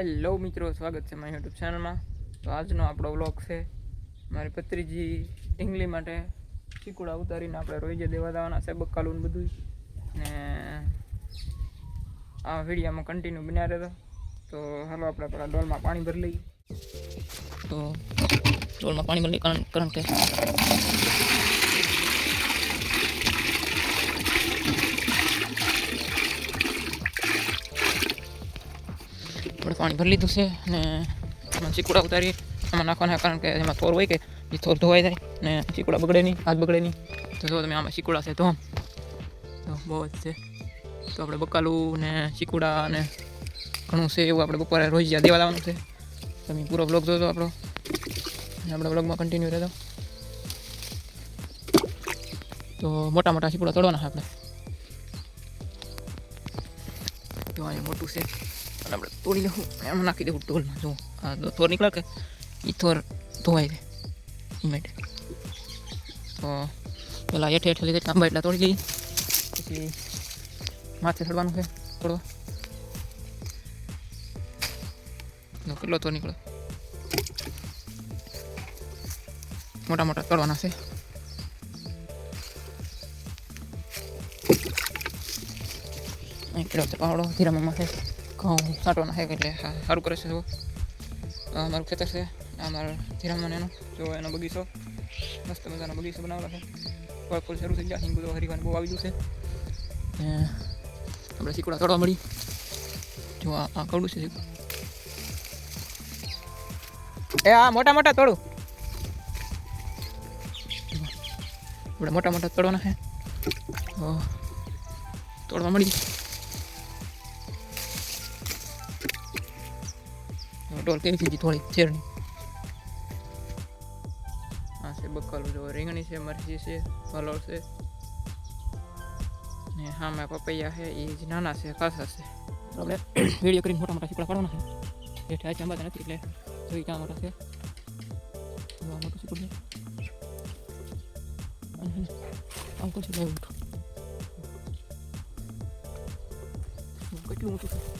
Hello મિત્રો, સ્વાગત છે મારી યુટ્યુબ ચેનલમાં તો આજનો આપણો વ્લોગ છે. મારી પત્રીજી ઢીંગલી માટે ચીકુડા ઉતારીને આપણે રોઈજે દેવા દેવાના છે બક્કાલું બધું ને આ વિડીયામાં કન્ટિન્યુ બન્યા રહેતો તો હાલો આપણે પેલા ડોલમાં પાણી ભરી લઈએ. તો ડોલમાં પાણી ભરી લઈએ કારણ કે પાણી ભરી લીધું છે અને એમાં ચીકુડા ઉતારી એમાં નાખવાના કારણ કે એમાં થોર હોય કે એ થોર ધોવાઈ જાય ને ચીકુડા બગડે નહીં, હાથ બગડે નહીં. તો જો તમે આમાં ચીકુડા છે તો તો બહુ જ છે. તો આપણે બકાલું ને ચીકુડા અને ઘણું છે એવું આપણે બપોરે રોજ જ્યાં દેવા લાવવાનું છે. તમે પૂરો બ્લોગ જોજો આપણો. અને આપણે બ્લોગમાં કન્ટિન્યુ રહેતો તો મોટા મોટા ચીકુડા તોડવાના આપણે. તો અહીંયા મોટું છે. આપણે તોડી લઉં. એમાં નાખી દેવું ટોલમાં જો, આ થોર નીકળે કે? એ થોર ધોવાઈ જાય. એ માટે. તો પેલા હેઠે હેઠે લીધે તાંબા એટલા તોડી લઈએ. પછી માથે ચડવાનું છે થોડું કેટલો તો નીકળે? મોટા મોટા તળવાના છે. કેટલો છે પાવડો ધીરામાં છે. ઘઉં સાંટવાના છે એટલે સારું કરે છે જો આ મારું ખેતર છે આ મારા ધીરામાં એનો જો એનો બગીચો મસ્ત મજાનો બગીચો બનાવેલો છે ફળ ફૂલ શરૂ થઈ ગયા સિંગ તો હરીવાનું બહુ આવી ગયું છે આપણે શીકડા તોડવા મળી જો આ કડું છે એ આ મોટા મોટા તોડું આપણે મોટા મોટા તોડવાના છે તોડવા મળી ડોલ કેવી થઈ થોડી, શેરની? આ છે બકલ જો, રીંગણી છે, મરચી છે વલોળ છે. ને હામે પપૈયા છે એ જ નાના છે કાસા છે. આપણે વીડિયો કરીને મોટા મોટા શીકડા પાડવાના છે. હેઠે આ ચાંબા નથી, એટલે જોઈ ક્યાં મોટા છે. મોટું શીકડું છે અને અંકલ છે લેવું કેટલું મોટું છે?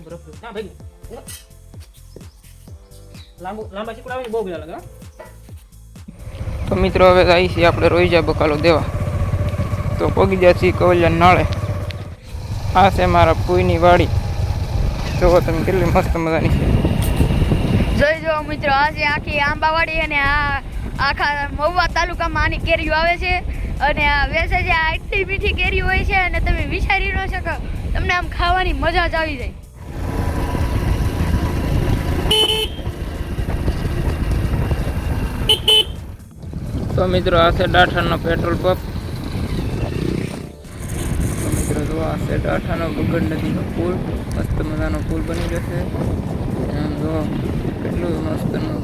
બરફ ના ભાઈ લાંબુ લાંબા ચીકણા આવે બહુ બધા લાગે તો મિત્રો હવે આવી છીએ આપણે રોઈજા બકાલો દેવા તો પગી જાય છીએ કવલિયા નાળે આ છે મારા પુઈની વાડી જોવો તમે કેટલી મસ્ત મજાની છે જોઈ જો મિત્રો આ છે આખી આંબાવાડી અને આ આખા મહુવા તાલુકામાં આની કેરીઓ આવે છે અને આ વેસે છે આ એટલી મીઠી કેરી હોય છે અને તમે વિચારી ન શકો, તમને આમ ખાવાની મજા જ આવી જાય. તો મિત્રો, આ છે ડાઠાનો પેટ્રોલ પંપ. મિત્રો, જો આ છે ડાઠાનો બગડ નદીનો પુલ. મસ્ત મજાનો પુલ બની જશે. છે જો, કેટલું મસ્તનું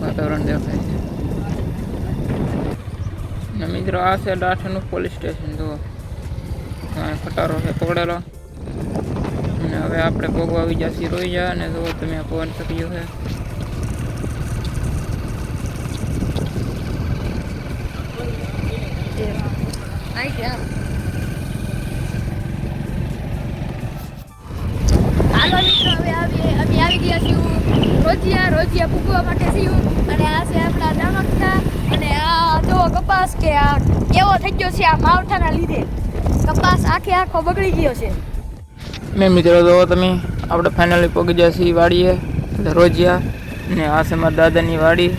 વાતાવરણ દેખાય છે. મિત્રો આ છે ડાઠનું પોલીસ સ્ટેશન, જુઓ. ખટારો છે પકડેલો. અને હવે આપણે ભોગવા બીજા સિરોઈ રોઈ જા અને જુઓ તમે પવન થયો છે. રોજિયા રોજિયા ભૂગવા માટે છીએ અને આ છે આપણા દામકતા અને આ જો કપાસ કે આ કેવો થઈ ગયો છે આ માવઠાના લીધે. કપાસ આખે આખો બગડી ગયો છે. મેં મિત્રો જો તમે આપણે ફાઇનલી પગી ગયા છીએ વાડીએ દરરોજિયા ને આ છે મારા દાદાની વાડી.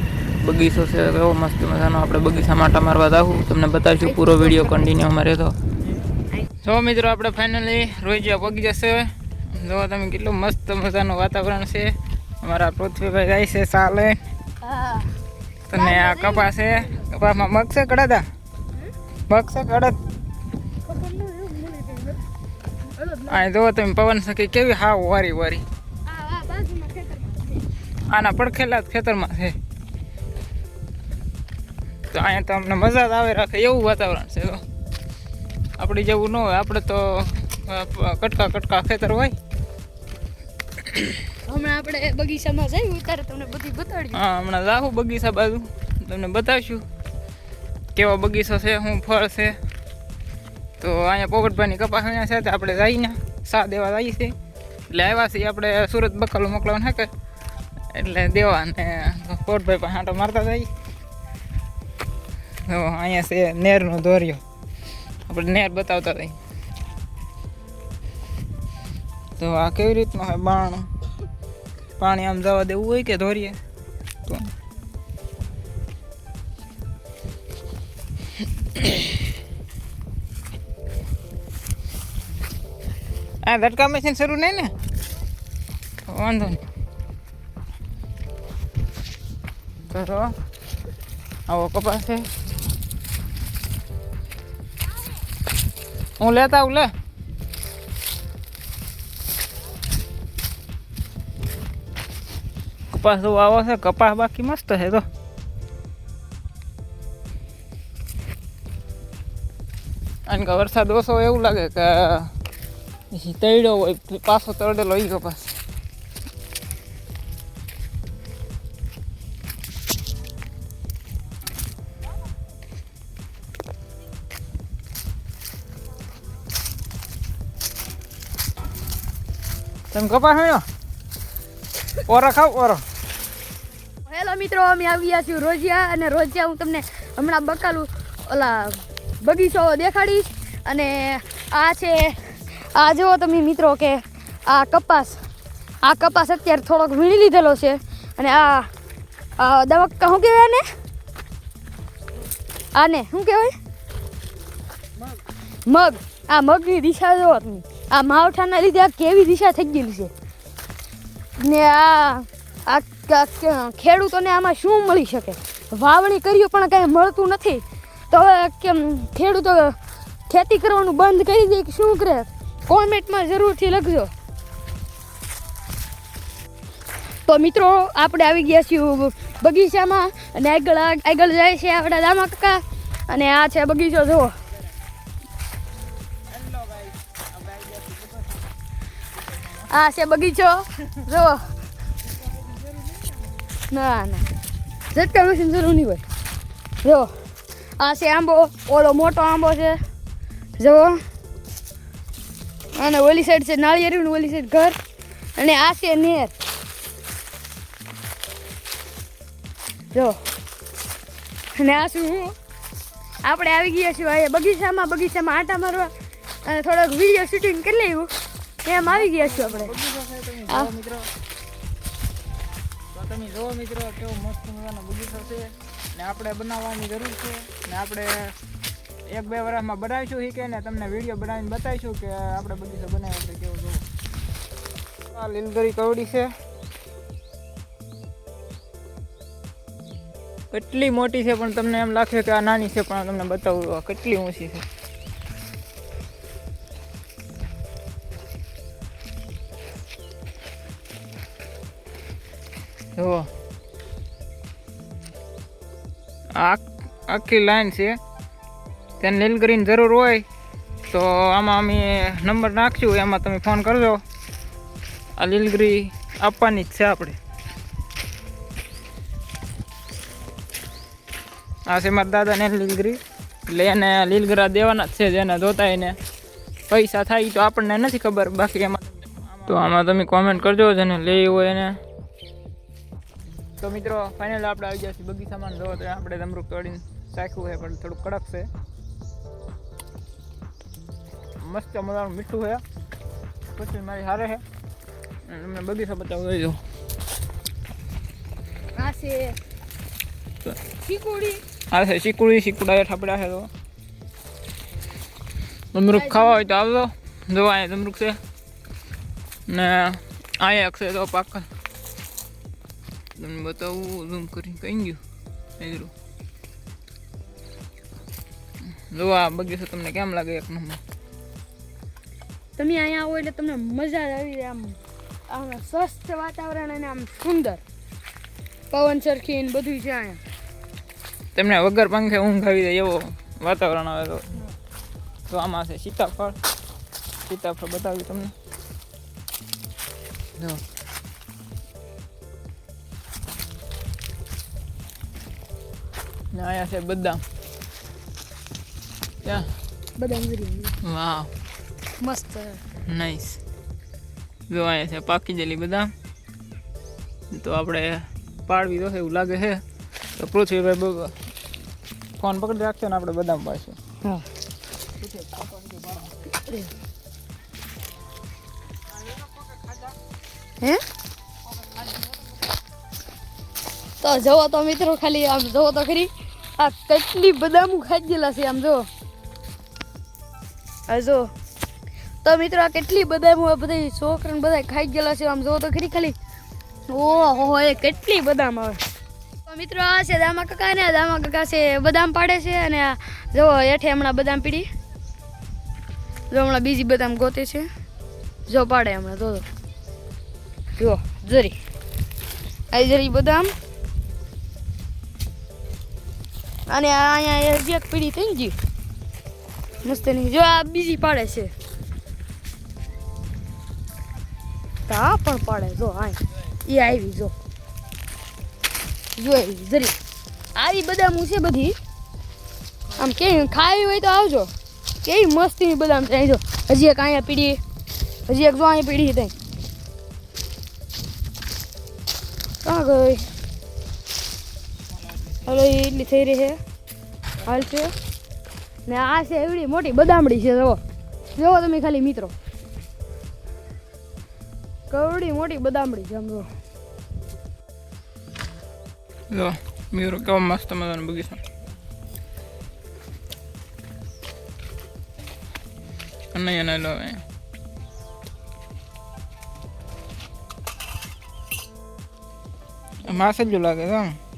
બગીચો છે એવો મસ્ત મજાનો આપણે બગીચા માટા મારવા જાવું તમને બતાવીશું પૂરો વીડિયો કન્ટિન્યુ અમારે તો. જો મિત્રો આપણે ફાઇનલી રોજિયા પગી જશે. જો તમે કેટલું મસ્ત મજાનું વાતાવરણ છે. અમારા પૃથ્વીભાઈ જાય છે ચાલે હા. તને આ કપાસ છે કપાસમાં મગ છે કડદા? મગ છે કડદ? આ જો તમે પવન સખી કેવી હાવ વારી વારી. આના પડખેલા જ ખેતરમાં છે. તો અહીંયા તો અમને મજા જ આવે રાખે, એવું વાતાવરણ છે આપણે જેવું ન હોય, આપણે તો કટકા કટકા ખેતર હોય. હમણાં આપણે બગીચામાં જઈ ઉતારે તમને બધી બતાડ્યું હા, હમણાં જાહું બગીચા બાજુ. તમને બતાવીશું કેવો બગીચો છે, શું ફળ છે. તો અહીંયા પોપટભાઈની કપાસ અહીંયા છે, તો આપણે જઈને સા દેવા જઈએ છીએ. એટલે આવ્યા છીએ આપણે સુરત બકાલું મોકલવાનું હે કે? એટલે દેવા ને પોપટભાઈ પાસે આંટો મારતા જઈએ. તો અહીંયા છે નેરનો દોર્યો. આપણે નેર બતાવતા જઈએ. તો આ કેવી રીતનું હોય બાણ પાણી આમ જવા દેવું હોય કે ધોરીએ? તો. આ ધટકા મશીન શરૂ નહીં ને? વાંધો નહીં. તો આવો કપાસ હું લેતા આવું, લે. કપાસ તો આવો છે કપાસ બાકી મસ્ત છે તો અને કે વરસાદ ઓછો હોય એવું લાગે કે પછી તળ્યો હોય પાછો તળેલો એ કપાસ તમે કપાસ વીણો ઓરો ખાવ ઓરો હેલો મિત્રો, અમે આવ્યા છીએ રોજિયા અને રોજિયા હું તમને હમણાં બકાલું ઓલા બગીચો દેખાડીશ. અને આ છે, આ જુઓ તમે મિત્રો કે આ કપાસ આ કપાસ અત્યારે થોડોક વીણી લીધેલો છે. અને આ દવક્કા શું કહેવાય ને આને શું કહેવાય? મગ. આ મગની દિશા જુઓ તમે. આ માવઠાના લીધે આ કેવી દિશા થઈ ગયેલી છે. ને આ ખેડૂતોને આમાં શું મળી શકે? વાવણી કર્યું પણ કાંઈ મળતું નથી. તો કેમ ખેડૂતો ખેતી કરવાનું બંધ કરી દે કે શું કરે? કોમેન્ટમાં જરૂરથી લખજો. તો મિત્રો, આપણે આવી ગયા છીએ બગીચામાં અને આગળ આગળ જાય છે આપણા દામા કાકા. અને આ છે બગીચો, જુઓ. આ છે બગીચો, જુઓ. ના ના. ઝટકા મશીન જરૂર નહીં હોય જો આ છે આંબો ઓલો મોટો આંબો છે. જુઓ અને ઓલી સાઈડ છે નાળિયેરી ઓલી સાઈડ ઘર. અને આ છે નેર. જો. અને આ શું આપણે આવી ગયા છીએ અહીંયા બગીચામાં બગીચામાં આટા મારવા. અને થોડોક વીડિયો શૂટિંગ કરી લેવું એમ આવી ગયા છીએ આપણે. મિત્રો. તમે જોવો મિત્રો કેવો મસ્ત મજાનો બગીચો છે. ને આપણે બનાવવાની જરૂર છે. ને આપણે એક બે વર્ષમાં બનાવીશું શીખે ને તમને વીડિયો બનાવીને બતાવીશું કે આપણે બગીચો બનાવ્યો છે કેવો જોવો આ લીલગરી કવડી છે. કેટલી મોટી છે પણ તમને એમ લાગશે કે આ નાની છે પણ તમને બતાવું કેટલી ઊંચી છે. આખી લાઈન છે. ત્યાં લીલગીરીની જરૂર હોય તો આમાં અમે નંબર નાખશું એમાં તમે ફોન કરજો. આ લીલગીરી આપવાની જ છે આપણે આ છે મારા દાદાને લીલગીરી એટલે એને લીલગરા દેવાના જ છે, જેને જોતા એને પૈસા થાય તો આપણને નથી ખબર, બાકી એમાં તો આમાં તમે કોમેન્ટ કરજો, જેને લેવી હોય એને. તો મિત્રો ફાઇનલ આપણે આવી ગયા છીએ બગીચામાં. જો આપણે તમરૂક તોડીને ચાખ્યું છે પણ થોડું કડક છે. મસ્ત મજાનું મીઠું છે. પછી મારી હારે છે. તમને બગીચો બતાવી દઈ દઉં આ છે ચીકુડી આ છે ચીકુડી ચીકુડા ઠાપડા છે તો જમરૂક ખાવા હોય તો આવજો. જો અહીંયા જમરૂક છે. ને અહીંયા એક તો પાક તમને બતાવું ઝૂમ કરી કઈ ગયું. જો આ બગીચો તમને કેમ લાગે એક નંબર? તમે અહીંયા આવો એટલે તમને મજા જ આવી જાય આમ આમ સ્વસ્થ વાતાવરણ અને આમ સુંદર. પવન સરખી ને બધું છે અહીંયા. તમને વગર પંખે ઊંઘ આવી જાય એવો વાતાવરણ આવે તો. તો આમાં છે સીતાફળ. સીતાફળ બતાવ્યું તમને. જો. અહીંયા છે બદામ. બધા મરી વાવ. મસ્ત નાઈસ જો અહીંયા છે પાકી જેલી બદામ. તો આપણે પાડવી તો એવું લાગે છે. તો પૃથ્વીભાઈ ફોન પકડી રાખશો ને આપણે બદામ પાછું હા. હે? તો જવો તો મિત્રો ખાલી આમ જવો તો ખરી. આ કેટલી બદામો ખાઈ ગયેલા છે આમ જો જો, તો મિત્રો આ કેટલી બધા આ બધી છોકરાને બધા ખાઈ ગયેલા છે, આમ જો તો ખરી ખાલી. ઓહો, એ કેટલી બદામ આવે. તો મિત્રો આ છે દામા કાકા ને દામા કાકા છે બદામ પાડે છે અને આ જો હેઠે હમણાં બદામ પીડી. જો હમણાં બીજી બદામ ગોતે છે. જો પાડે હમણાં, જો જો. જો, જરી. આ જરી બદામ. અને અહીંયા એક પીડી થઈ ગઈ. મસ્ત નહીં જો આ બીજી પાડે છે તો આ પણ પાડે જો આ એ આવી જો જો આવી જરી આવી બદામ છે બધી આમ કેવી ખાવી હોય તો આવજો કેવી મસ્તી બદામ છે અહીં જો હજી એક અહીંયા પીડી હજી એક જો અહીંયા પીડી ત્યાં કાં ગઈ હલો એ એટલી થઈ રહી છે હાલ છે ને આ છે એવડી મોટી બદામડી છે, જુઓ. જુઓ તમે ખાલી મિત્રો. કવડી મોટી બદામડી છે આમ જો મીરો કેવો મસ્ત મજાનો બગીચો અને એને લો માસ જ લાગે છે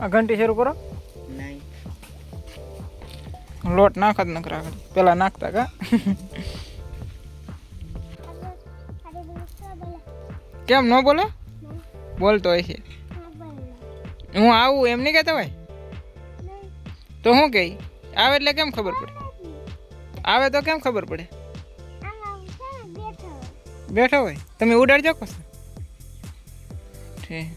આ ઘંટી શરૂ કરો. લોટ નાખત નકરા પેલા નાખતા કા? કેમ ન બોલે? બોલતો હોય છે. હું આવું એમ નહીં કહેતા હોય? તો શું કહી આવે એટલે કેમ ખબર પડે? આવે તો કેમ ખબર પડે? બેઠો હોય. તમે ઉડાડજો કશો ઠીક.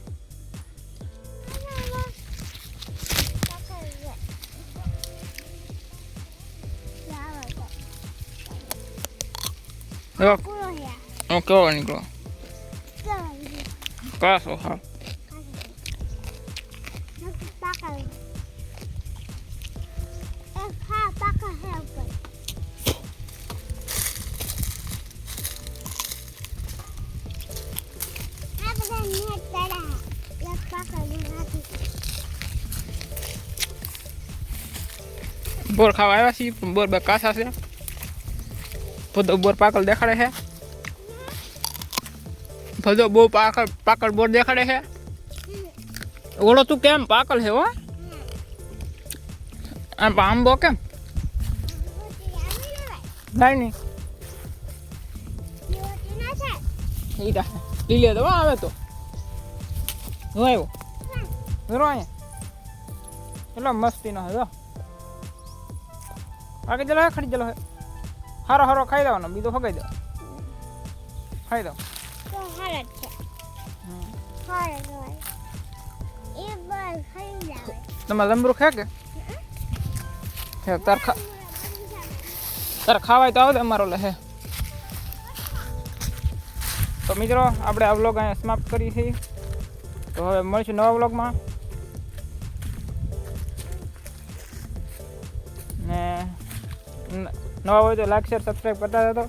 જો હું કેવો નીકળો કાસો હા બોર ખાવા આવ્યા છીએ બોર બે કાસા છે બધો બોર પાકલ દેખાડે છે. બધો બહુ પાકળ પાકળ બોર દેખાડે છે. ઓળો તું કેમ પાકલ છે હો? આમ આંબો કેમ? નહીં. નહીં તા લીલે તો આવે તો. હું આવ્યો જરો અહીંયા. એટલો મસ્તીનો હે જો. આગળ હે ખડી જલો હે હારો હારો ખાઈ દેવાનો બીજો ફગાઈ દો. ખાઈ દો. તમારે લંબરું ખે કે? હે તાર ખા તાર ખાવાય તો આવે અમારો લે તો મિત્રો આપણે આ વ્લોગ અહીંયા સમાપ્ત કરીએ છીએ તો હવે મળીશું નવા વ્લોગમાં નવા હોય તો લાઈક શેર સબસ્ક્રાઈબ કરતા જતો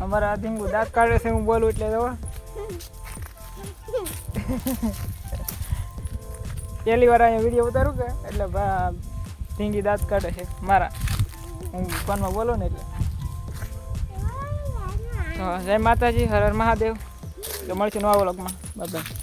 અમારા આ ધીંગુ દાંત કાઢે છે, હું બોલું એટલે તો. પહેલી વાર અહીંયા વીડિયો ઉતારું કે? એટલે ધીંગી દાંત કાઢે છે, મારા. હું ફોનમાં બોલું ને એટલે. જય માતાજી, હર હર મહાદેવ. તો મળશે નવા વ્લોગમાં. બાય